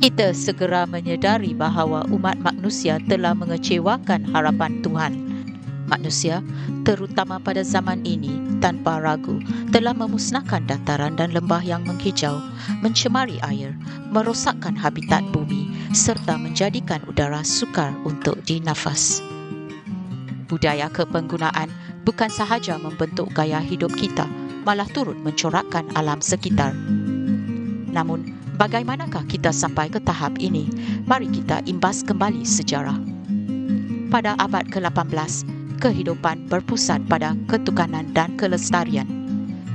Kita segera menyedari bahawa umat manusia telah mengecewakan harapan Tuhan. Manusia, terutama pada zaman ini, tanpa ragu, telah memusnahkan dataran dan lembah yang menghijau, mencemari air, merosakkan habitat bumi serta menjadikan udara sukar untuk dinafas. Budaya kepenggunaan bukan sahaja membentuk gaya hidup kita, malah turut mencorakkan alam sekitar. Namun, bagaimanakah kita sampai ke tahap ini? Mari kita imbas kembali sejarah. Pada abad ke-18, kehidupan berpusat pada ketukanan dan kelestarian.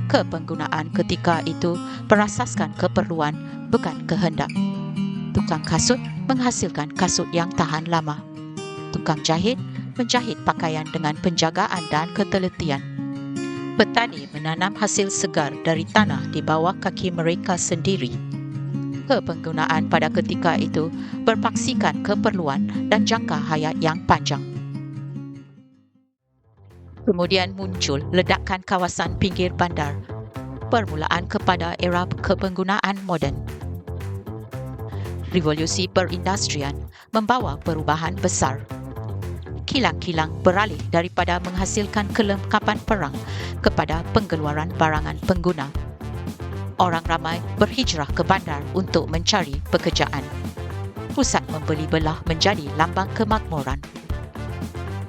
Kepenggunaan ketika itu berasaskan keperluan, bukan kehendak. Tukang kasut menghasilkan kasut yang tahan lama. Tukang jahit menjahit pakaian dengan penjagaan dan ketelitian. Petani menanam hasil segar dari tanah di bawah kaki mereka sendiri kepenggunaan pada ketika itu berpaksikan keperluan dan jangka hayat yang panjang. Kemudian muncul ledakan kawasan pinggir bandar, permulaan kepada era kepenggunaan moden. Revolusi perindustrian membawa perubahan besar. Kilang-kilang beralih daripada menghasilkan kelengkapan perang kepada pengeluaran barangan pengguna orang ramai berhijrah ke bandar untuk mencari pekerjaan. Pusat membeli belah menjadi lambang kemakmuran.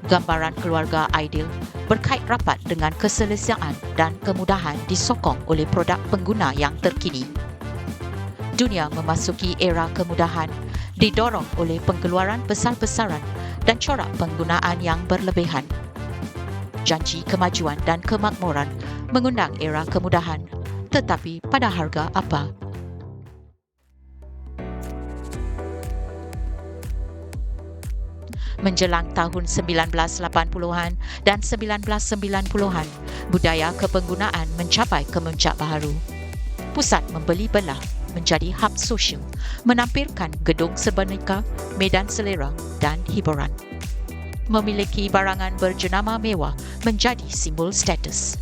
Gambaran keluarga ideal berkait rapat dengan keselesaan dan kemudahan disokong oleh produk pengguna yang terkini. Dunia memasuki era kemudahan didorong oleh pengeluaran besar-besaran dan corak penggunaan yang berlebihan. Janji kemajuan dan kemakmuran mengundang era kemudahan tetapi pada harga apa? Menjelang tahun 1980-an dan 1990-an, budaya kepenggunaan mencapai kemuncak baharu. Pusat membeli belah menjadi hub sosial, menampilkan gedung sebenarnya, medan selera dan hiburan. Memiliki barangan berjenama mewah menjadi simbol status.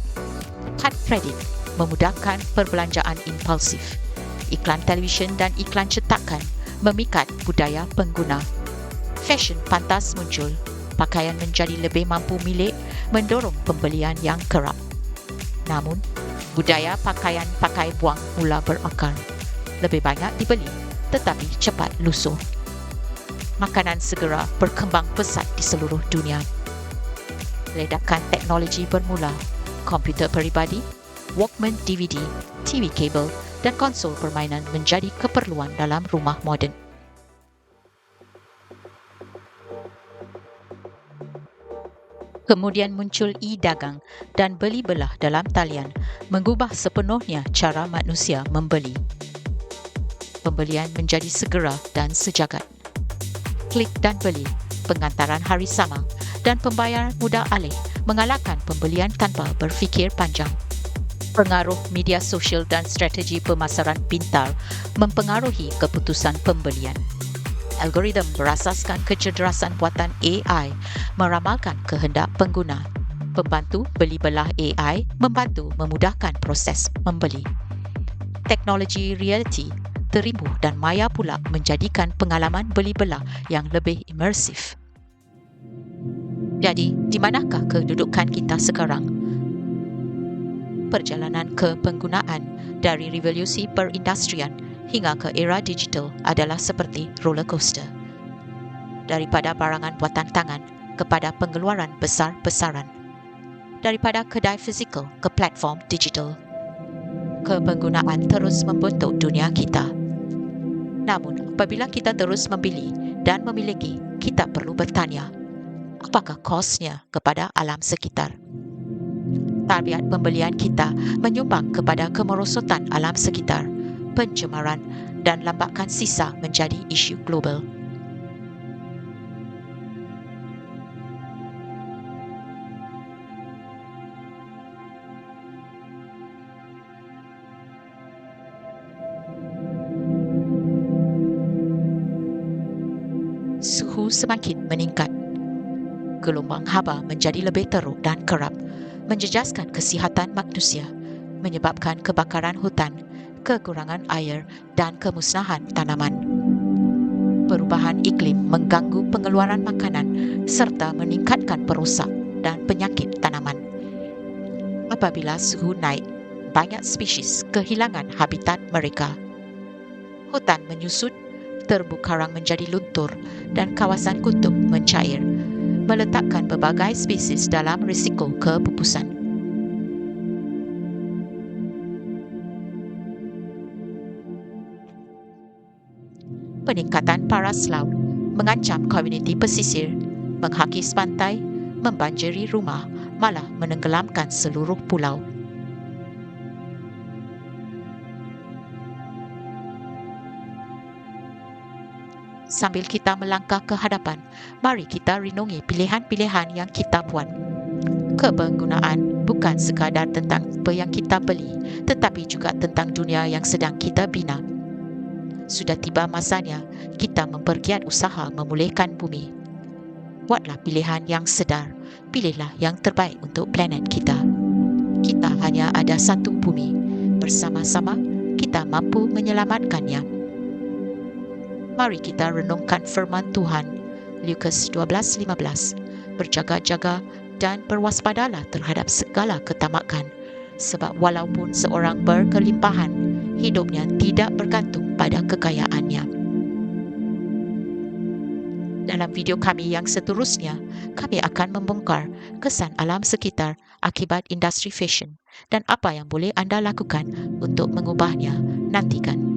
Kad kredit memudahkan perbelanjaan impulsif. Iklan televisyen dan iklan cetakan memikat budaya pengguna. Fashion pantas muncul. Pakaian menjadi lebih mampu milik mendorong pembelian yang kerap. Namun, budaya pakaian pakai buang mula berakar. Lebih banyak dibeli tetapi cepat lusuh. Makanan segera berkembang pesat di seluruh dunia. Ledakan teknologi bermula. Komputer peribadi Walkman DVD, TV kabel dan konsol permainan menjadi keperluan dalam rumah moden. Kemudian muncul e-dagang dan beli belah dalam talian mengubah sepenuhnya cara manusia membeli. Pembelian menjadi segera dan sejagat. Klik dan beli, pengantaran hari sama dan pembayaran mudah alih mengalahkan pembelian tanpa berfikir panjang pengaruh media sosial dan strategi pemasaran pintar mempengaruhi keputusan pembelian. Algoritma berasaskan kecerderasan buatan AI meramalkan kehendak pengguna. Pembantu beli belah AI membantu memudahkan proses membeli. Teknologi reality teribu dan maya pula menjadikan pengalaman beli belah yang lebih imersif. Jadi, di manakah kedudukan kita sekarang? Perjalanan ke penggunaan dari revolusi perindustrian hingga ke era digital adalah seperti roller coaster. Daripada barangan buatan tangan kepada pengeluaran besar-besaran. Daripada kedai fizikal ke platform digital. Kepenggunaan terus membentuk dunia kita. Namun, apabila kita terus membeli dan memiliki, kita perlu bertanya, apakah kosnya kepada alam sekitar? Tabiat pembelian kita menyumbang kepada kemerosotan alam sekitar, pencemaran dan lambakan sisa menjadi isu global. Suhu semakin meningkat. Gelombang haba menjadi lebih teruk dan kerap menjejaskan kesihatan manusia, menyebabkan kebakaran hutan, kekurangan air dan kemusnahan tanaman. Perubahan iklim mengganggu pengeluaran makanan serta meningkatkan perosak dan penyakit tanaman. Apabila suhu naik, banyak spesies kehilangan habitat mereka. Hutan menyusut, terumbu karang menjadi luntur dan kawasan kutub mencair, meletakkan pelbagai spesies dalam risiko kepupusan. peningkatan paras laut mengancam komuniti pesisir, menghakis pantai, membanjiri rumah, malah menenggelamkan seluruh pulau. Sambil kita melangkah ke hadapan, mari kita renungi pilihan-pilihan yang kita buat. Kepenggunaan bukan sekadar tentang apa yang kita beli, tetapi juga tentang dunia yang sedang kita bina sudah tiba masanya kita mempergiat usaha memulihkan bumi. Buatlah pilihan yang sedar, pilihlah yang terbaik untuk planet kita. Kita hanya ada satu bumi. Bersama-sama, kita mampu menyelamatkannya. Mari kita renungkan firman Tuhan, Lukas 12:15. Berjaga-jaga dan berwaspadalah terhadap segala ketamakan, sebab walaupun seorang berkelimpahan, hidupnya tidak bergantung pada kekayaannya. Dalam video kami yang seterusnya, kami akan membongkar kesan alam sekitar akibat industri fashion dan apa yang boleh anda lakukan untuk mengubahnya. Nantikan.